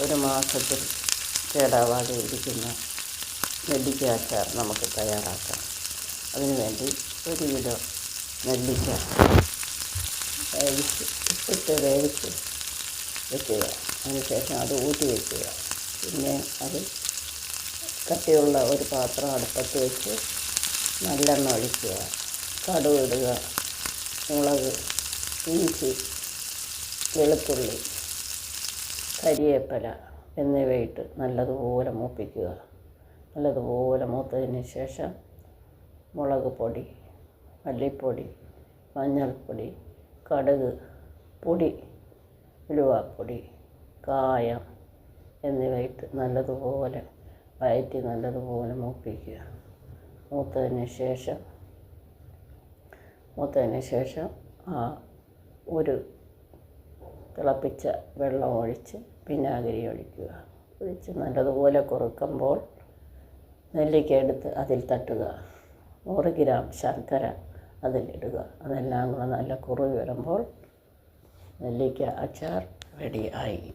ഒരു മാസത്തിൽ കേടാവാതെ ഇരിക്കുന്ന നെല്ലിക്ക അച്ചാർ നമുക്ക് തയ്യാറാക്കാം. അതിനുവേണ്ടി ഒരു കിലോ നെല്ലിക്ക വേവിച്ച് ഉപ്പിട്ട് വേവിച്ച് വെക്കുക. അതിനുശേഷം അത് ഊറ്റി വെക്കുക. പിന്നെ അത് കട്ടിയുള്ള ഒരു പാത്രം അടുപ്പത്ത് വെച്ച് നല്ലെണ്ണ ഒഴിക്കുക. കടുക് ഇടുക മുളക് ഇഞ്ചി വെളുത്തുള്ളി കരിവേപ്പില എന്നിവയിട്ട് നല്ലതുപോലെ മൂപ്പിക്കുക. നല്ലതുപോലെ മൂത്തതിന് ശേഷം മുളക് പൊടി മല്ലിപ്പൊടി മഞ്ഞൾപ്പൊടി കടുക് പൊടി ഉലുവാപ്പൊടി കായം എന്നിവയിട്ട് നല്ലതുപോലെ വയറ്റി നല്ലതുപോലെ മൂപ്പിക്കുക. മൂത്തതിന് ശേഷം മൂത്തതിന് ശേഷം ആ ഒരു തിളപ്പിച്ച വെള്ളം ഒഴിച്ച് വിനാഗിരി ഒഴിക്കുക. ഒഴിച്ച് നല്ലതുപോലെ കുറുക്കുമ്പോൾ നെല്ലിക്ക എടുത്ത് അതിൽ തട്ടുക. നൂറ് ഗ്രാം ശർക്കര അതിലിടുക അതെല്ലാം കൂടെ നല്ല കുറുകി വരുമ്പോൾ നെല്ലിക്ക അച്ചാർ റെഡി ആയി.